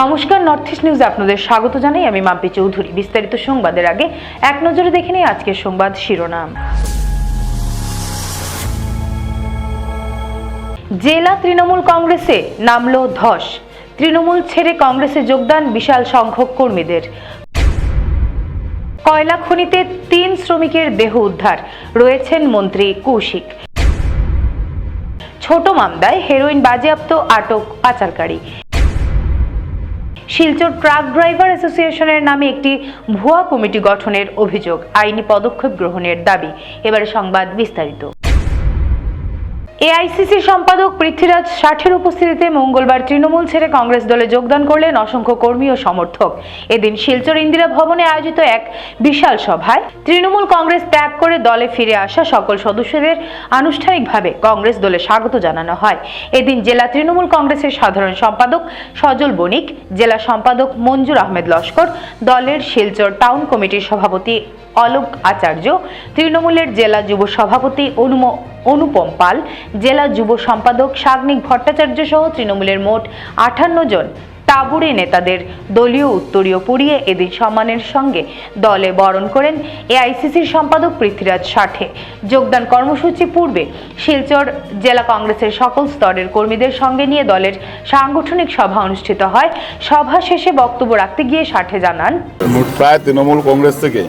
নমস্কার north east নিউজে আপনাদের স্বাগত জানাই। আমি মাম্পি চৌধুরী। বিস্তারিত সংবাদের আগে এক নজরে দেখে নিই আজকের সংবাদ শিরোনাম। জেলা তৃণমূল কংগ্রেসে নামলো ধস। তৃণমূল ছেড়ে কংগ্রেসে যোগদান বিশাল সংখ্যক কর্মীদের। কয়লা খনিতে তিন শ্রমিকের দেহ উদ্ধার, রয়েছেন মন্ত্রী কৌশিক। ছোট মামদায় হেরোইন বাজেয়াপ্ত আটক পাচারকারী শিলচর ট্রাক ড্রাইভার অ্যাসোসিয়েশনের নামে একটি ভুয়া কমিটি গঠনের অভিযোগ আইনি পদক্ষেপ গ্রহণের দাবি। এবারে সংবাদ বিস্তারিত। এআইসিসি সম্পাদক পৃথ্বীরাজ ষাঠের উপস্থিতিতে মঙ্গলবার তৃণমূল ছেড়ে কংগ্রেস দলে যোগদান করলেন অসংখ্য কর্মী ও সমর্থক। এদিন শিলচর ইন্দিরা ভবনে আয়োজিত এক বিশাল সভায় তৃণমূল কংগ্রেস ত্যাগ করে দলে ফিরে আসা সকল সদস্যদের আনুষ্ঠানিকভাবে কংগ্রেস দলে স্বাগত জানানো হয়। এদিন জেলা তৃণমূল কংগ্রেসের সাধারণ সম্পাদক সজল বণিক, জেলা সম্পাদক মঞ্জুর আহমেদ লস্কর, দলের শিলচর টাউন কমিটির সভাপতি অলোক আচার্য, তৃণমূলের জেলা যুব সভাপতি অনুম অনুপম পাল, জেলা যুব সম্পাদক সাগ্নিক ভট্টাচার্য সহ তৃণমূলের মোট আটান্ন জন। তাবুরে নেতাদের দলীয় উত্তরীয় পুড়িয়ে এদিন সম্মানের সঙ্গে দলে বরণ করেন এআইসিসির সম্পাদক পৃথ্বীরাজ ষাঠে যোগদান কর্মসূচি পূর্বে শিলচর জেলা কংগ্রেসের সকল স্তরের কর্মীদের সঙ্গে নিয়ে দলের সাংগঠনিক সভা অনুষ্ঠিত হয়। সভা শেষে বক্তব্য রাখতে গিয়ে ষাঠে জানান প্রায় তৃণমূল কংগ্রেস থেকে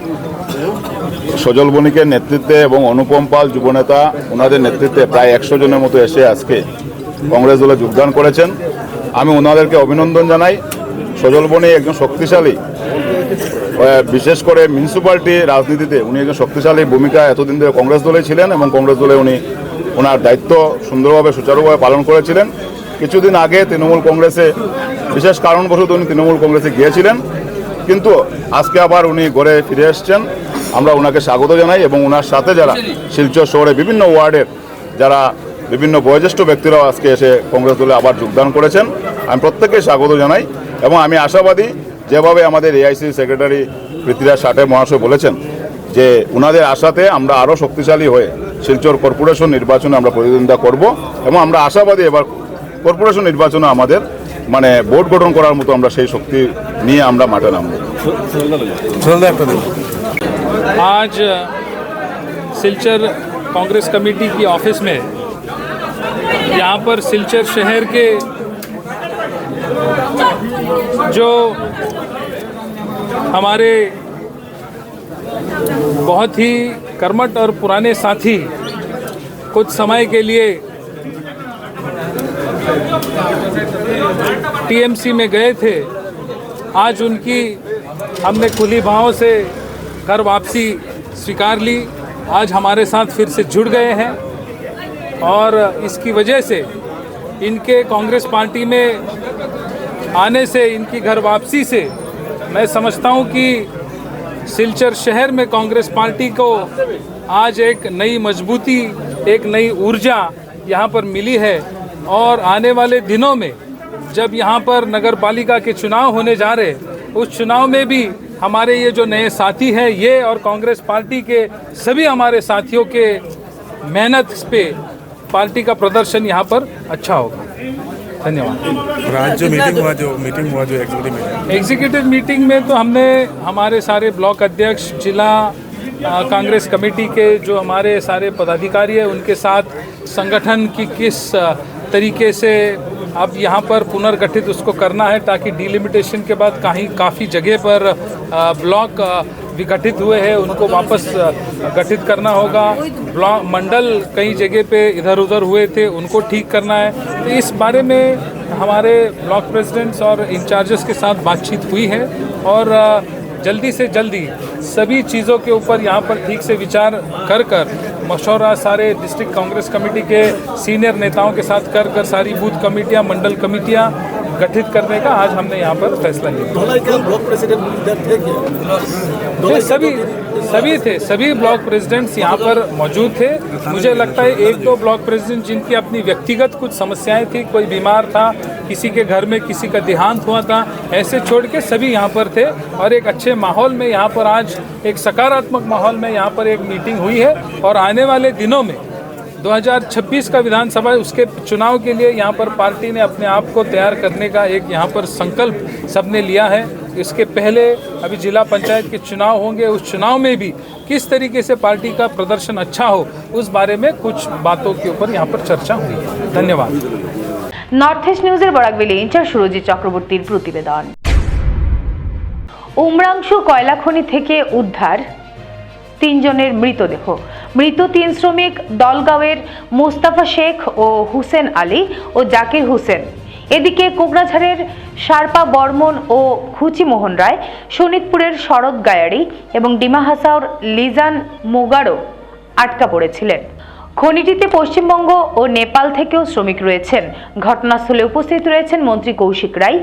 সজল বণিকের নেতৃত্বে এবং অনুপম পাল যুবনেতা ওনাদের নেতৃত্বে প্রায় একশো জনের মতো এসে আজকে কংগ্রেস দলে যোগদান করেছেন। আমি ওনাদেরকে অভিনন্দন জানাই। সজল বণিক একজন শক্তিশালী। বিশেষ করে মিউনিসিপ্যালিটি রাজনীতিতে উনি একজন শক্তিশালী ভূমিকা এতদিন ধরে কংগ্রেস দলে ছিলেন এবং কংগ্রেস দলে উনি ওনার দায়িত্ব সুন্দরভাবে, সুচারুভাবে পালন করেছিলেন। কিছুদিন আগে তৃণমূল কংগ্রেসে বিশেষ কারণবশত উনি তৃণমূল কংগ্রেসে গিয়েছিলেন। কিন্তু আজকে আবার উনি ঘরে ফিরে এসছেন। আমরা ওনাকে স্বাগত জানাই এবং ওনার সাথে যারা শিলচর শহরে বিভিন্ন ওয়ার্ডের যারা বিভিন্ন বয়োজ্যেষ্ঠ ব্যক্তিরাও আজকে এসে কংগ্রেস দলে আবার যোগদান করেছেন আমি প্রত্যেককে স্বাগত জানাই এবং আমি আশাবাদী যেভাবে আমাদের এআইসি সেক্রেটারি পৃথ্বীরাজ ষাটে মহাশয় বলেছেন যে ওনাদের আশাতে আমরা আরও শক্তিশালী হয়ে শিলচর কর্পোরেশন নির্বাচনে আমরা প্রতিদ্বন্দ্বিতা করব এবং আমরা আশাবাদী এবার কর্পোরেশন নির্বাচনে আমাদের মানে বোর্ড গঠন করার মতো আমরা সেই শক্তি নিয়ে আমরা মাঠে নামবো आज सिलचर कांग्रेस कमेटी की ऑफिस में यहाँ पर सिलचर शहर के जो हमारे बहुत ही कर्मठ और पुराने साथी कुछ समय के लिए टीएमसी में गए थे, आज उनकी हमने खुली भावों से घर वापसी स्वीकार ली, आज हमारे साथ फिर से जुड़ गए हैं। और इसकी वजह से इनके कांग्रेस पार्टी में आने से, इनकी घर वापसी से मैं समझता हूँ कि सिलचर शहर में कांग्रेस पार्टी को आज एक नई मजबूती, एक नई ऊर्जा यहाँ पर मिली है। और आने वाले दिनों में जब यहाँ पर नगर पालिका के चुनाव होने जा रहे उस चुनाव में भी हमारे ये जो नए साथी हैं, ये और कांग्रेस पार्टी के सभी हमारे साथियों के मेहनत पे पार्टी का प्रदर्शन यहाँ पर अच्छा होगा। धन्यवाद। राज्य आज जो मीटिंग हुआ जो मीटिंग हुआ जो एक्चुअली में एग्जीक्यूटिव मीटिंग में तो हमने हमारे सारे ब्लॉक अध्यक्ष जिला कांग्रेस कमेटी के जो हमारे सारे पदाधिकारी हैं उनके साथ संगठन की किस तरीके से अब यहाँ पर पुनर्गठित उसको करना है ताकि डिलिमिटेशन के बाद कहीं काफ़ी जगह पर ब्लॉक विघटित हुए हैं, उनको वापस गठित करना होगा। ब्लॉक मंडल कई जगह पे इधर उधर हुए थे, उनको ठीक करना है। तो इस बारे में हमारे ब्लॉक प्रेसिडेंट्स और इंचार्जेस के साथ बातचीत हुई है और जल्दी से जल्दी सभी चीज़ों के ऊपर यहाँ पर ठीक से विचार कर कर मशवरा सारे डिस्ट्रिक्ट कांग्रेस कमेटी के सीनियर नेताओं के साथ कर कर सारी बूथ कमेटियाँ, मंडल कमेटियाँ गठित करने का आज हमने यहाँ पर फैसला लिया। ब्लॉक प्रेसिडेंट थे थे, सभी सभी थे सभी ब्लॉक प्रेसिडेंट्स यहाँ पर मौजूद थे। मुझे लगता है एक दो ब्लॉक प्रेसिडेंट जिनकी अपनी व्यक्तिगत कुछ समस्याएँ थी कोई बीमार था किसी के घर में किसी का देहांत हुआ था ऐसे छोड़ के सभी यहाँ पर थे। और एक अच्छे माहौल में यहाँ पर आज एक सकारात्मक माहौल में यहाँ पर एक मीटिंग हुई है। और आने वाले दिनों में 2026 का विधानसभा उसके चुनाव के लिए यहाँ पर पार्टी ने अपने आप को तैयार करने का एक यहाँ पर संकल्प सबने लिया है इसके पहले अभी जिला पंचायत के चुनाव होंगे उस चुनाव में भी किस तरीके से पार्टी का प्रदर्शन अच्छा हो उस बारे में कुछ बातों के ऊपर यहाँ पर चर्चा हुई है धन्यवाद নর্থ ইস্ট নিউজের বরাকবেলি ইনচার্জ সুরজিৎ চক্রবর্তীর প্রতিবেদন উমরাংশু কয়লা খনি থেকে উদ্ধার তিনজনের মৃতদেহ মৃত তিন শ্রমিক দলগাঁওয়ের মোস্তাফা শেখ ও হুসেন আলী ও জাকির হোসেন। এদিকে কোকরাঝাড়ের সারপা বর্মন ও খুচি মোহন রায় শোনিতপুরের শরৎ গায়ারি এবং ডিমা হাসাওর লিজান মোগারও আটকা পড়েছিলেন। খনিটিতে পশ্চিমবঙ্গ ও নেপাল থেকেও শ্রমিক রয়েছেন। ঘটনাস্থলে উপস্থিত রয়েছেন মন্ত্রী কৌশিক রায়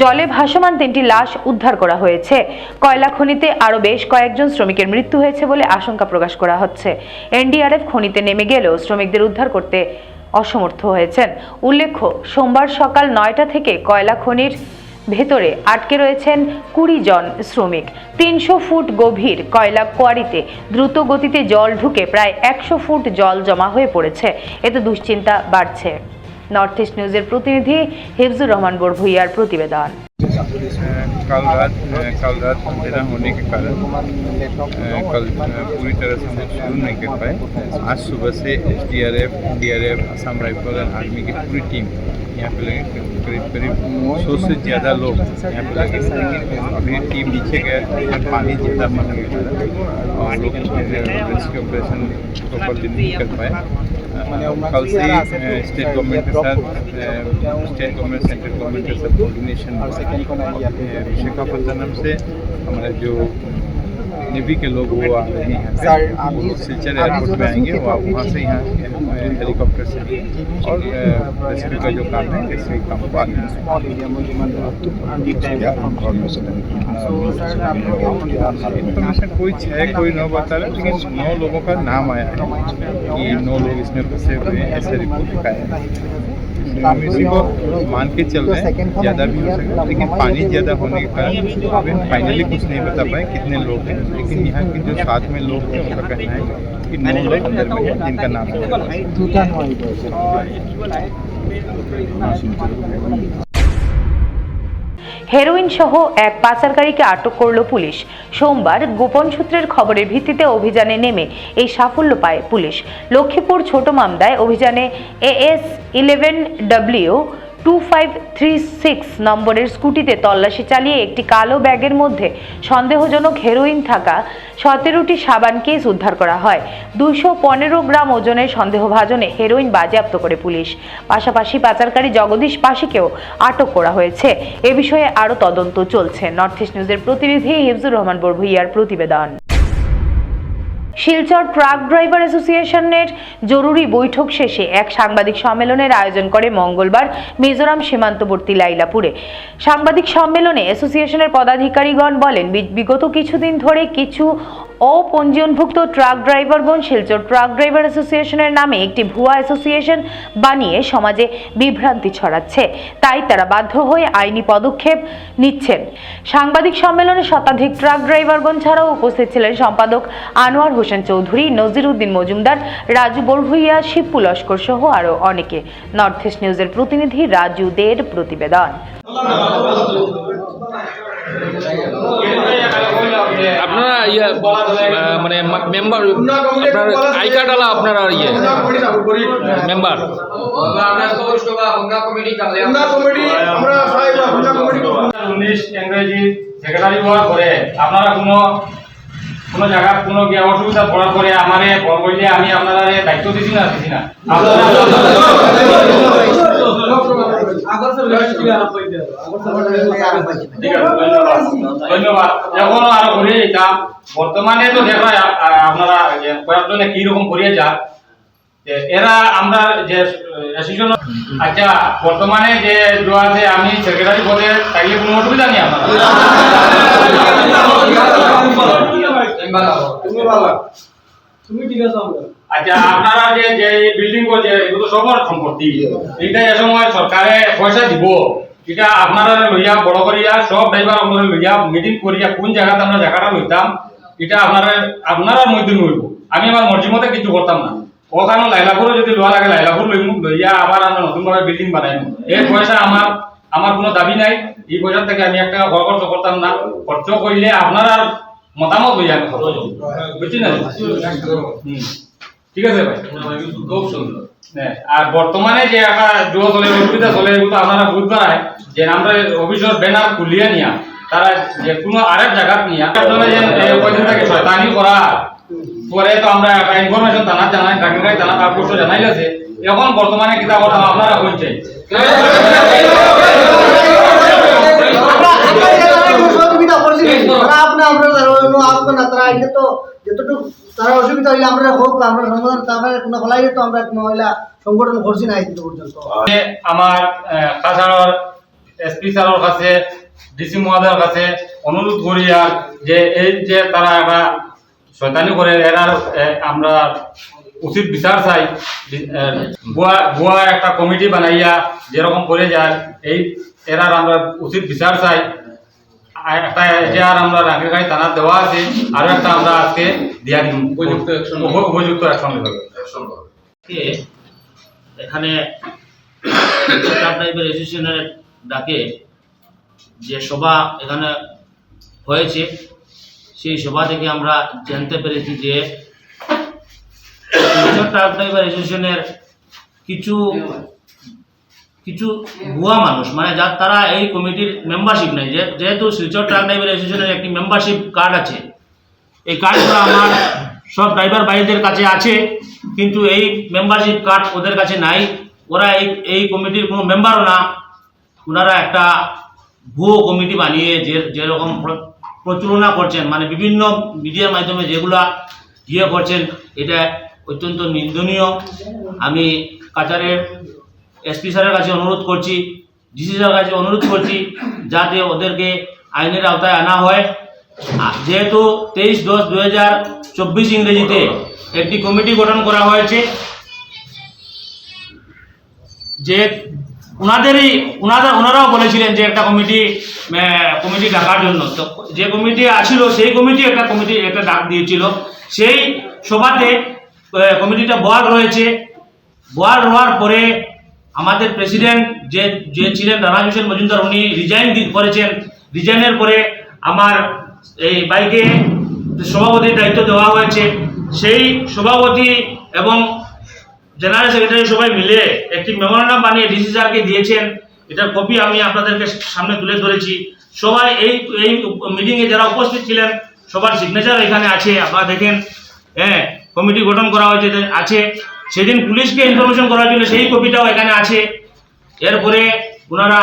জলে ভাসমান তিনটি লাশ উদ্ধার করা হয়েছে। কয়লা খনিতে আরও বেশ কয়েকজন শ্রমিকের মৃত্যু হয়েছে বলে আশঙ্কা প্রকাশ করা হচ্ছে। এনডিআরএফ খনিতে নেমে গেলেও শ্রমিকদের উদ্ধার করতে অসমর্থ হয়েছেন। উল্লেখ্য, সোমবার সকাল নয়টা থেকে কয়লা খনির ভেতরে আটকে রয়েছেন কুড়ি জন শ্রমিক। তিনশো ফুট গভীর কয়লা কোয়ারিতে দ্রুত গতিতে জল ঢুকে প্রায় একশো ফুট জল জমা হয়ে পড়েছে। এতে দুশ্চিন্তা বাড়ছে। নর্থ ইস্ট নিউজের প্রতিনিধি হিফজুর রহমান বড়ভুইয়ার প্রতিবেদন कल रात कल रात अंधेरा होने के कारण अ, कल अ, पूरी तरह से हम लोग शुरू नहीं कर पाए आज सुबह से S D R F D R F Assam rifle and army की पूरी टीम यहाँ पे लगे करीब करीब सौ से ज़्यादा लोग यहाँ पे लगे अभी टीम नीचे गए पानी ज़्यादा होने के कारण और लोग रेस्क्यू ऑपरेशन प्रॉपर दिन नहीं कर पाए अ, कल से स्टेट गवर्नमेंट के साथ स्टेट गवर्नमेंट सेंट्रल गवर्नमेंट के साथ कोऑर्डिनेशन विशाखापट्टनम से हमारे जो नेवी के लोग वो आ रहे हैं वो लोग सिलचर एयरपोर्ट में आएँगे वो वहाँ से यहाँ हेलीकॉप्टर से और रेस्क्यू का जो काम है रेस्क्यू काम को आगे इन्फॉर्मेशन कोई छः कोई नौ बता रहा है लेकिन नौ लोगों का नाम आया है कि नौ लोग इसमें फंसे हुए हैं ऐसे रिपोर्ट दिखाया है। हम इसी को मान के चल रहे हैं ज़्यादा भी हो सकता है लेकिन पानी ज़्यादा होने के कारण अभी फाइनली कुछ नहीं बता पाए कितने लोग हैं लेकिन यहाँ के जो साथ में लोग हैं उनका कहना है कि नौ लोग अंदर में हैं जिनका नाम है। হেরোইন সহ এক পাচারকারীকে আটক করল পুলিশ। সোমবার গোপন সূত্রের খবরের ভিত্তিতে অভিযানে নেমে এই সাফল্য পায় পুলিশ। লক্ষ্মীপুর ছোট মামদায় অভিযানে A S eleven W two five three six নম্বরের স্কুটিতে তল্লাশি চালিয়ে একটি কালো ব্যাগের মধ্যে সন্দেহজনক হেরোইন থাকা সতেরোটি সাবান কেস উদ্ধার করা হয়। দুশো পনেরো গ্রাম ওজনের সন্দেহভাজনে হেরোইন বাজেয়াপ্ত করে পুলিশ। পাশাপাশি পাচারকারী জগদীশ পাশিকেও আটক করা হয়েছে। এ বিষয়ে আরও তদন্ত চলছে। নর্থ ইস্ট নিউজের প্রতিনিধি হিফজুর রহমান বড়ভুইয়ার প্রতিবেদন। শিলচর ট্রাক ড্রাইভার অ্যাসোসিয়েশনের জরুরি বৈঠক শেষে এক সাংবাদিক সম্মেলনের আয়োজন করে মঙ্গলবার মিজোরাম সীমান্তবর্তী লাইলাপুরে। সাংবাদিক সম্মেলনে অ্যাসোসিয়েশনের পদাধিকারীগণ বলেন বিগত কিছুদিন ধরে কিছু অপঞ্জীয়নভুক্ত ট্রাক ড্রাইভারগণ শিলচর ট্রাক ড্রাইভার অ্যাসোসিয়েশনের নামে একটি ভুয়া অ্যাসোসিয়েশন বানিয়ে সমাজে বিভ্রান্তি ছড়াচ্ছে। তাই তারা বাধ্য হয়ে আইনি পদক্ষেপ নিচ্ছেন। সাংবাদিক সম্মেলনে শতাধিক ট্রাক ড্রাইভারগণ ছাড়াও উপস্থিত ছিলেন সম্পাদক আনোয়ার হোসেন চৌধুরী নজির উদ্দিন মজুমদার, রাজু বড়ভুইয়া, শিবপু লস্কর সহ আরও অনেকে। নর্থ ইস্ট নিউজের প্রতিনিধি রাজু দের প্রতিবেদন। আপনারা ইয়ে মানে মেম্বার আপনার আই কার্ড আলা আপনারা ইয়ে মেম্বার উনিশ ইংরেজি সেক্রেটারি হওয়ার পরে আপনারা কোনো কোনো জায়গা কোনো গিয়ে অসুবিধা পড়ার পরে আমারে ফোন করলে আমি আপনারা দায়িত্ব দিছি না দিছি না। ধন্যবাদ। এখনও আরও ঘুরে যেতাম বর্তমানে তো দেখা আপনারা যে কয়েকজনে কি রকম করিয়ে যাক যে এরা আমরা যে অ্যাসোসিয়েশন আচ্ছা বর্তমানে যে जो আছে আমি সেক্রেটারি পদে তাইলে কোনো অসুবিধা নেই আপনার আচ্ছা আপনারা যে যে বিল্ডিং করছে, এগুলো সবার সম্পত্তি। এটা এ সময় সরকারে পয়সা দিব। এটা আপনারা লইয়া, বড় করিয়া, সব ড্রাইভার আমরা লইয়া মিটিং করিয়া কোন জায়গাতে আমরা জায়গাটা লইতাম, এটা আপনারা আপনারা মধ্যে নইব আমি আমার মর্জি মতে কিছু করতাম না। ওখানে লাইলাপুরও যদি লোয়া লাগে, লাইলাপুর লইম, লইয়া আবার আমরা নতুনভাবে বিল্ডিং বানাইম। এই পয়সা আমার আমার কোনো দাবি নাই। এই পয়সা থেকে আমি একটা খরচ করতাম না। খরচ করলে আপনার মতামত লইয়া আমি খরচ। বুঝছি না। ঠিক আছে ভাই। খুব সুন্দর। হ্যাঁ, আর বর্তমানে যে একটা জুয়া চলে অসুবিধা চলে এগুলো আপনারা বুঝতে পারেন যে আমরা অফিসের ব্যানার খুলিয়ে নিয়া তারা যে কোনো আরেক জায়গা নিয়া যে কয়দিন থেকে শয়তানি করা পরে তো আমরা একটা ইনফরমেশন জানা জানাই ডাকিরাই জানা তার পোস্ট জানাইলেছে। এখন বর্তমানে কিতাব আপনারা হইছে করছি তারা আপনি আমরা আপনার না তারা এটা তো যতটুকু তারা অসুবিধা হইলে আমরা হোক আমরা সমাধান তারা কোনো ফলাই তো আমরা মহিলা সংগঠন করছি না পর্যন্ত। আমার কাছাড়র এসপি স্যারের কাছে ডিসি মহোদয়ের কাছে অনুরোধ করি আর যে এই যে তারা একটা শয়তানি করে এরার আমরা উচিত বিচার চাই বুয়া বুয়া একটা কমিটি বানাইয়া যেরকম করে যায় এই এরার আমরা উচিত বিচার চাই। একটা এজাহার আমরা থানা দেওয়া আছে আরও একটা আমরা আজকে দিয়া দিন উপযুক্ত উপযুক্ত অ্যাকশন এখানে টাইপের অ্যাসোসিয়েশনের ডাকে যে সভা এখানে হয়েছে সেই সভা থেকে আমরা জানতে পেরেছি যে ক্লাব টাইপের অ্যাসোসিয়েশনের কিছু কিছু ভুয়া মানুষ মানে যার তারা এই কমিটির মেম্বারশিপ নেই যেহেতু শিলচর ট্রাক ড্রাইভার অ্যাসোসিয়েশনের একটি মেম্বারশিপ কার্ড আছে, এই কার্ডগুলো আমার সব ড্রাইভার ভাইদের কাছে আছে, কিন্তু এই মেম্বারশিপ কার্ড ওদের কাছে নাই। ওরা এই এই কমিটির কোনো মেম্বারও না। ওনারা একটা ভুয়ো কমিটি বানিয়ে যে যেরকম প্র- প্রচারণা করছেন মানে বিভিন্ন মিডিয়ার মাধ্যমে যেগুলা ইয়ে করছেন, এটা অত্যন্ত নিন্দনীয়। আমি কাচারের এসপি স্যারের কাছে অনুরোধ করছি ডিসি স্যারের কাছে অনুরোধ করছি, যাতে ওদেরকে আইনের আওতায় আনা হয়। যেহেতু তেইশ দশ দু হাজার চব্বিশ ইংরেজিতে একটি কমিটি গঠন করা হয়েছে, যে ওনাদেরই ওনাদের ওনারাও বলেছিলেন যে একটা কমিটি কমিটি ডাকার জন্য। তো যে কমিটি আছিল, সেই কমিটি একটা কমিটি, একটা ডাক দিয়েছিল। সেই সভাতে কমিটিটা বহাল রয়েছে। বহাল হওয়ার পরে আমাদের প্রেসিডেন্ট যে যে ছিলেন রানা হোসেন মজুমদার, উনি রিজাইন করেছেন। রিজাইনের পরে আমার এই বাইকে সভাপতির দায়িত্ব দেওয়া হয়েছে। সেই সভাপতি এবং জেনারেল সেক্রেটারি সবাই মিলে একটি মেমোরান্ডাম বানিয়ে ডিসি স্যারকে দিয়েছেন। এটার কপি আমি আপনাদেরকে সামনে তুলে ধরেছি। সবাই এই এই মিটিংয়ে যারা উপস্থিত ছিলেন, সবার সিগনেচার এখানে আছে। আপনারা দেখেন হ্যাঁ কমিটি গঠন করা হয়েছে, আছে। সেদিন পুলিশকে ইনফরমেশন করার জন্য সেই কপিটাও এখানে আছে। এরপরে ওনারা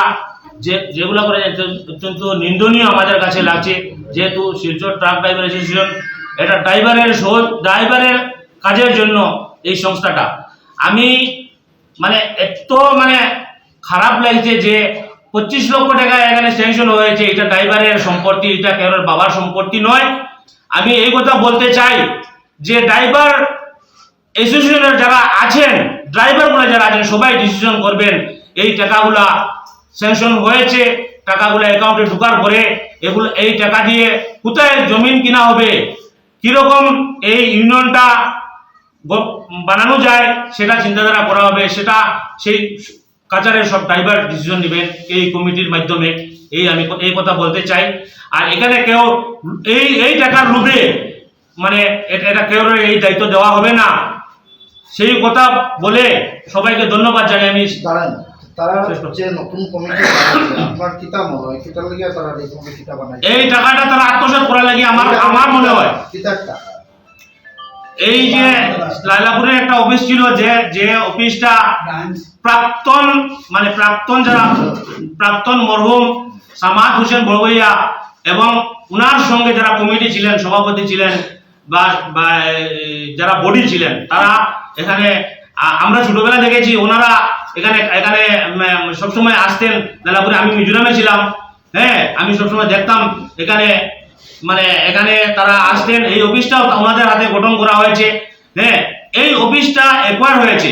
যে, যেগুলো করে অত্যন্ত নিন্দনীয় আমাদের কাছে লাগছে, যেহেতু শিলচর ট্রাক ড্রাইভার অ্যাসোসিয়েশন এটা ড্রাইভারের সহজ ড্রাইভারের কাজের জন্য এই সংস্থাটা। আমি মানে এত মানে খারাপ লাগছে যে পঁচিশ লক্ষ টাকা এখানে স্যাংশন হয়েছে, এটা ড্রাইভারের সম্পত্তি, এটা কারোর বাবার সম্পত্তি নয়। আমি এই কথা বলতে চাই যে ড্রাইভার অ্যাসোসিয়েশনের যারা আছেন ড্রাইভারগুলো যারা আছেন, সবাই ডিসিশন করবেন। এই টাকাগুলা স্যাংশন হয়েছে, টাকাগুলো অ্যাকাউন্টে ঢোকার পরে এগুলো, এই টাকা দিয়ে কোথায় জমিন কিনা হবে, কীরকম এই ইউনিয়নটা বানানো যায়, সেটা চিন্তাধারা করা হবে, সেটা সেই কাচারের সব ড্রাইভার ডিসিশন নেবেন এই কমিটির মাধ্যমে। এই আমি এই কথা বলতে চাই। আর এখানে কেউ এই এই টাকার লোভে মানে এটা কেউ এই দায়িত্ব দেওয়া হবে না। সেই কথা বলে সবাইকে ধন্যবাদ জানাই আমি দাঁড়ান তারা যে নতুন কমিটি আপনার কিতা মনে হয়? কিতার লাগিয়া তারা এই কমিটিটা বানাইছে এই টাকাটা তারা আত্মসাৎ করা লাগে আমার আমার মনে হয়। কিতারটা এই যে লাইলাপুরের একটা অফিস ছিল যে যে অফিসটা প্রাক্তন মানে প্রাক্তন যারা প্রাক্তন মরহুম সামাদ হোসেন বড়বইয়া এবং উনার সঙ্গে যারা কমিটি ছিলেন সভাপতি ছিলেন বা যারা বডি ছিলেন, তারা এখানে আমরা ছোটবেলা দেখেছি, ওনারা এখানে এখানে সবসময় আসতেন লাইলাপুরে আমি মিজোরামে ছিলাম হ্যাঁ আমি সবসময় দেখতাম এখানে মানে এখানে তারা আসতেন। এই অফিসটাও ওনাদের হাতে গঠন করা হয়েছে হ্যাঁ এই অফিসটা একবার হয়েছে।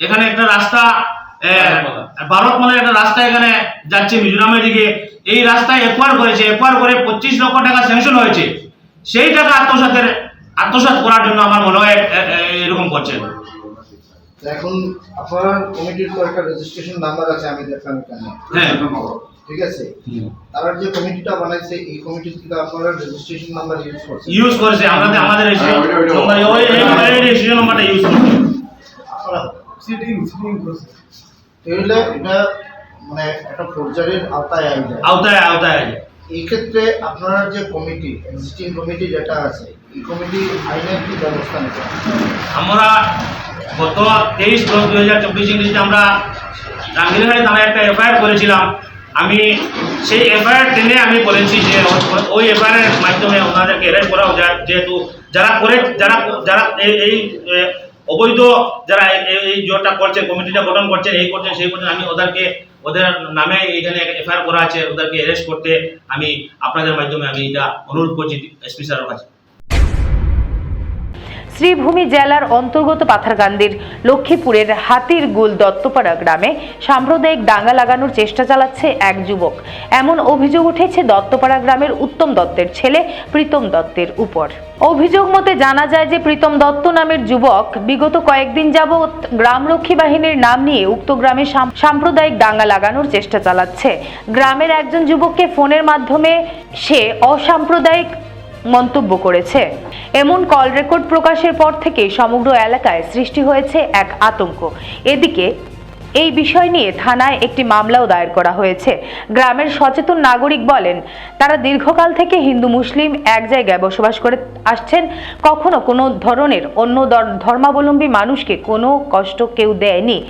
এখানে একটা রাস্তা ভারত মানে একটা রাস্তা এখানে যাচ্ছে মিজোরামের দিকে। এই রাস্তায় একবার করেছে একবার করে পঁচিশ লক্ষ টাকা স্যাংশন হয়েছে। সেই টাকা আত্মসাতের আত্মসাৎ করার জন্য আমার মনে হয় এরকম করছেন তো এখন আপনার কমিটির তো একটা রেজিস্ট্রেশন নাম্বার আছে আমি দেখলাম এখানে হ্যাঁ। ঠিক আছে? তারা যে কমিটিটা বানাইছে এই কমিটির থেকে আপনারা রেজিস্ট্রেশন নাম্বার ইউজ করছেন। ইউজ করেছে আমাদের আমাদের রেজিস্ট্রেশন নম্বর ওই রেজিস্ট্রেশন নাম্বারটা ইউজ করছে। সিটিং সিটিং করছে। তাহলে এটা মানে একটা ফোর্জারির আওতায় আওতায় আওতায় এই ক্ষেত্রে আপনার যে কমিটি এক্সিস্টিং কমিটি যেটা আছে, এই কমিটি আইনের কি ব্যবস্থা নেবে আমরা গত তেইশ দশ দুই হাজার চব্বিশ ইংরেজিতে আমরা রাঙ্গিরহাটি থানায় একটা এফআইআর করেছিলাম। আমি সেই এফআইআর টেনে আমি বলেছি যে ওই এফআইআর মাধ্যমে ওনাদেরকে অ্যারেস্ট করা হোক। যা- যেহেতু যারা করে যারা যারা এই অবৈধ যারা এই- জোরটা করছে, কমিটিটা গঠন করছেন এই করছেন সেই করছেন আমি ওদেরকে, ওদের নামে এখানে এফআইআর করা আছে, ওদেরকে অ্যারেস্ট করতে আমি আপনাদের মাধ্যমে আমি এটা অনুরোধ করছি এসপি স্যারের কাছে। শ্রীভূমি জেলার অন্তর্গত পাথারকান্দির লক্ষ্মীপুরের হাতির গুল দত্তপাড়া গ্রামে সাম্প্রদায়িক দাঙ্গা লাগানোর চেষ্টা চালাচ্ছে এক যুবক। এমন অভিযোগ উঠেছে দত্তপাড়া গ্রামের উত্তম দত্তের ছেলে প্রীতম দত্তের উপর। অভিযোগ মতে জানা যায় যে প্রীতম দত্ত নামের যুবক বিগত কয়েকদিন যাবৎ গ্রামরক্ষী বাহিনীর নাম নিয়ে উক্ত গ্রামে সাম্প্রদায়িক দাঙ্গা লাগানোর চেষ্টা চালাচ্ছে। গ্রামের একজন যুবককে ফোনের মাধ্যমে সে অসাম্প্রদায়িক মন্তব্য করেছে। এমন কল রেকর্ড প্রকাশের পর থেকে সমগ্র এলাকায় সৃষ্টি হয়েছে এক আতঙ্ক। এদিকে এই বিষয় নিয়ে থানায় একটি মামলাও দায়ের করা হয়েছে। গ্রামের সচেতন নাগরিক বলেন, তারা দীর্ঘকাল থেকে হিন্দু মুসলিম এক জায়গায় বসবাস করে আসছেন। কখনো কোনো ধরনের অন্য ধর- ধর্মাবলম্বী মানুষকে কোনো কষ্ট কেউ দেয়নি।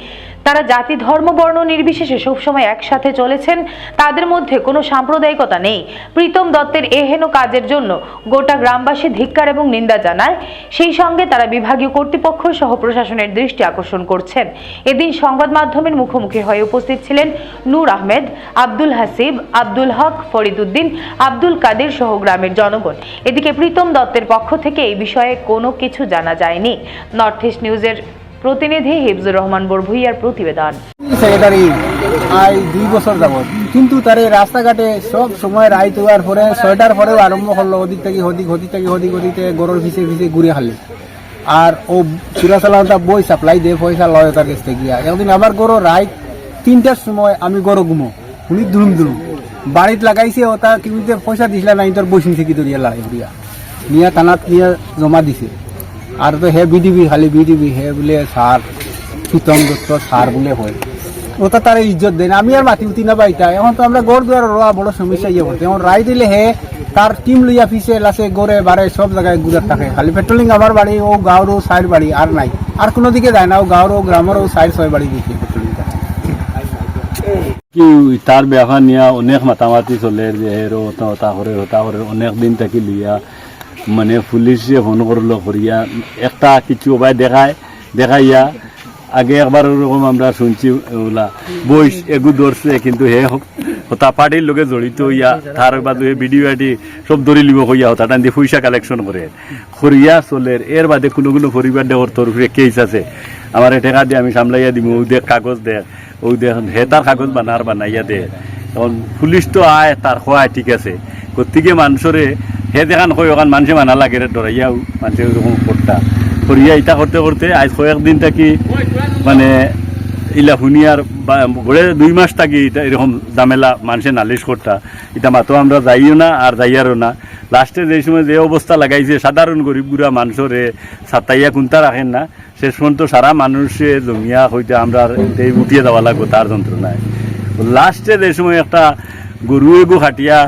তারা জাতি, ধর্ম, বর্ণ নির্বিশেষে সবসময় একসাথে চলেছেন। তাদের মধ্যে কোনো সাম্প্রদায়িকতা নেই। প্রীতম দত্তের এহেন কাজের জন্য গোটা গ্রামবাসী ধিক্কার এবং নিন্দা জানায়। সেই সঙ্গে তারা বিভাগীয় কর্তৃপক্ষ সহ প্রশাসনের দৃষ্টি আকর্ষণ করছেন। এদিন সংবাদ মাধ্যমের মুখোমুখি হয়ে উপস্থিত ছিলেন নূর আহমেদ, আব্দুল হাসিব, আব্দুল হক ফরিদুদ্দিন আব্দুল কাদের সহ গ্রামের জনগণ। এদিকে প্রীতম দত্তের পক্ষ থেকে এই বিষয়ে কোনো কিছু জানা যায়নি। নর্থ ইস্ট নিউজের প্রতিনিধি হিফজুর রহমান বরভুইয়ার প্রতিবেদন। সেক্রেটারি দুই বছর যাবত কিন্তু তারে রাস্তাঘাটে সব সময় রায় তোলার পরে ছয়টার পরেও আরম্ভ করল, ওদিক থেকে হদিক হদিক থেকে হদিক হদিতে গরুর ভিসে ভিসে ঘুরে খালি আর ও বই সাপ্লাই দিয়ে পয়সা লয় তার কাছ থেকে। একদিন আমার গরু রায় তিনটার সময় আমি গরু ঘুমো। উনি দুরুম দুরুম বাড়িত লাগাইছে, ও তার কিন্তু পয়সা দিছিল না তোর বসিন থেকে দরিয়া দিয়া। নিয়ে থানাত নিয়ে জমা দিছে। আর তো হে বিডিবি, খালি বিডিবি, হে বলে সার প্রীতম দত্ত সার বলে হয়। ওটা তার ইজ্জত দেয় না। আমি আর মাটি উঠি না পাইতা এখন তো আমরা গড় দুয়ার রোয়া বড় সমস্যা ইয়ে করতে। এখন রায় দিলে হে, তার টিম লইয়া ফিসে লাসে গড়ে, বাড়ে, সব জায়গায় গুজার থাকে। খালি পেট্রোলিং আমার বাড়ি গাঁওর ও সাইড বাড়ি, আর নাই। আর কোনো দিকে যায় না। ও গাঁওর ও গ্রামের ছয় বাড়ি দিকে কি তার ব্যবহার নিয়ে অনেক মাতামাতি চলে যে হের ওটা ওটা করে ওটা করে অনেক দিন থাকি লইয়া মানে পুলিশে ফোন করল করিয়া একটা কিছু ওবাই দেখায় দেখাইয়া আগে একবার ওরকম আমরা শুনছি, ওলা বইস এগু ধরছে কিন্তু হে হতা পার্টির লোকে জড়িত হইয়া তার বাদে ভিডিও আইডি সব ধরি লিব হইয়া হতা টান দিয়ে পয়সা কালেকশন করে করিয়া চলে এর বাদে কোনো কোনো পরিবার দেওয়ার তরফে কেস আছে। আমার টেকা দিয়ে আমি সামলাইয়া দিব ও দেখ কাগজ দেখ ও দেখ হে তার কাগজ বানার বানাইয়া দে। তখন পুলিশ তো আয় তার খোয়ায় ঠিক আছে। গতিকে মানুষরে হে দেখান কই ওখান মানুষে মানা লাগে রে ডরাইয়াও মানুষে ওরকম করতা করিয়া ইটা করতে করতে আজ কয়েকদিন থাকি মানে ইলা শুনিয়ার বা গড়ে দুই মাস থাকি এটা এরকম জামেলা মানুষে নালিশ করতা এটা মাতো আমরা যাইও না, আর যাইয়ারও না। লাস্টে যে সময় যে অবস্থা লাগাইছে সাধারণ গরিব গুড়া মানুষরে সাতাইয়া কুন্তা রাখেন না, শেষ পর্যন্ত সারা মানুষে জমিয়া হইতে আমরা উঠিয়ে যাওয়া লাগবো তার যন্ত্রণায় লাস্টে যে সময় একটা গরু এগু খাটিয়া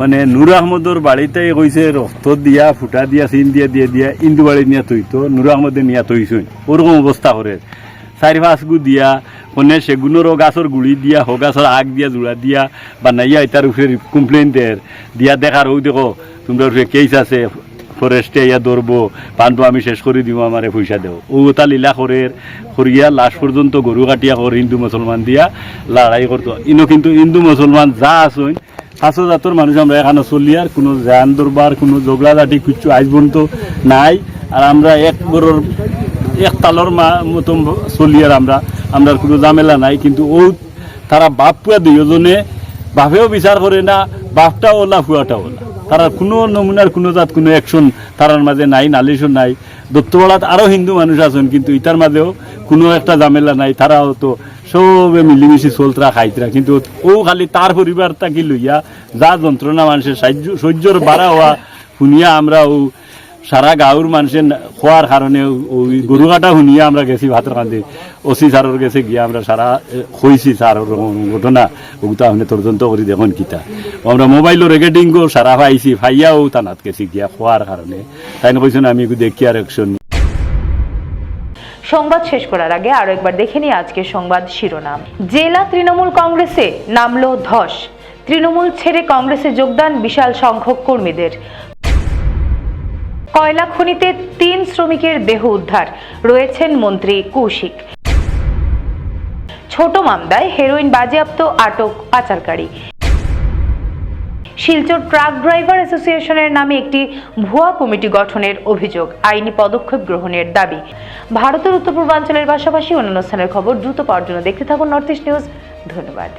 মানে নূর আহমদর বাড়িতে কইছে রক্ত দিয়া, ফুটা দিয়া, চিন দিয়া, দিয়ে দিয়া ইন্দু বাড়ি নিয়ে তৈতো নূর আহমদে নিয়ে তৈছুন ওরকম অবস্থা করে চারি পাঁচ গু দিয়া, কোনে সেগুনেরও গাছর গুড়ি দিয়া হো গাছর আগ দিয়া জোড়া দিয়া বানাইয়া এটার উপরে কমপ্লেন দের দিয়া দেখার ও দেখো, তোমরা উপরে কেস আছে ফরেস্টে ইয়া ধরবো পানটো আমি শেষ করে দিব আমারে পয়সা দেও। ও তা লীলা করে করিয়া লাস্ট পর্যন্ত গরু কাটিয়া কর হিন্দু মুসলমান দিয়া, লড়াই করতো ইনো কিন্তু হিন্দু মুসলমান যা আসুন পাঁচশো জাতর মানুষ আমরা এখানে চলি আর কোনো জান দরবার, কোনো ঝগড়াঝাটি কিছু আজ পর্যন্ত নাই। আর আমরা এক গরুর এক তালর মা মতন চলি আর আমরা আমরা কোনো ঝামেলা নাই। কিন্তু ও তারা বাপ পুয়া দুইজনে, বাপেও বিচার করে না, বাপটাও ওলা, ফুয়াটাও ওলা। তারা কোনো নমুনার কোনো জাত, কোনো অ্যাকশন তারার মাঝে নাই, নালিশও নাই। দত্তপাড়াত আরও হিন্দু মানুষ আছেন, কিন্তু ইটার মাঝেও কোনো একটা জামেলা নাই। তারাও তো সবে মিলিমিশি চলতরা খাইতরা কিন্তু ও খালি তার পরিবার তাকে লইয়া যা যন্ত্রণা মানুষের সাহায্য সহ্যর বাড়া হওয়া শুনিয়া আমরা ও সারা গাঁৱৰ মানুষে খোৱাৰ কাৰণে ওই গরু কাটা শুনিয়া আমরা গেছি ভাতের কান্দে। ওসি স্যারের গেছে গিয়া আমরা সারা স্যার ওরকম ঘটনা। ওগুতা আপনি তদন্ত করি দেখুন কিতা। আমরা মোবাইলের রেকর্ডিংও সারা পাইছি, ফাইয়াও তানাত গেছি গিয়া খোয়ার কারণে তাই কইছেন আমি দেখি আর একশন সংবাদ শেষ করার আগে আরও একবার দেখে নিই আজকের সংবাদ শিরোনাম। জেলা তৃণমূল কংগ্রেসে নামলো ধস। তৃণমূল ছেড়ে কংগ্রেসে যোগদান বিশাল সংখ্যক কর্মীদের। কয়লা খনিতে তিন শ্রমিকের দেহ উদ্ধার, রয়েছেন মন্ত্রী কৌশিক। ছোট মামদায় হেরোইন বাজেয়াপ্ত আটক পাচারকারী শিলচর ট্রাক ড্রাইভার অ্যাসোসিয়েশনের নামে একটি ভুয়া কমিটি গঠনের অভিযোগ, আইনি পদক্ষেপ গ্রহণের দাবি। ভারতের উত্তর পূর্বাঞ্চলের পাশাপাশি অন্যান্য স্থানের খবর দ্রুত পাওয়ার জন্য দেখতে থাকুন নর্থ ইস্ট নিউজ। ধন্যবাদ।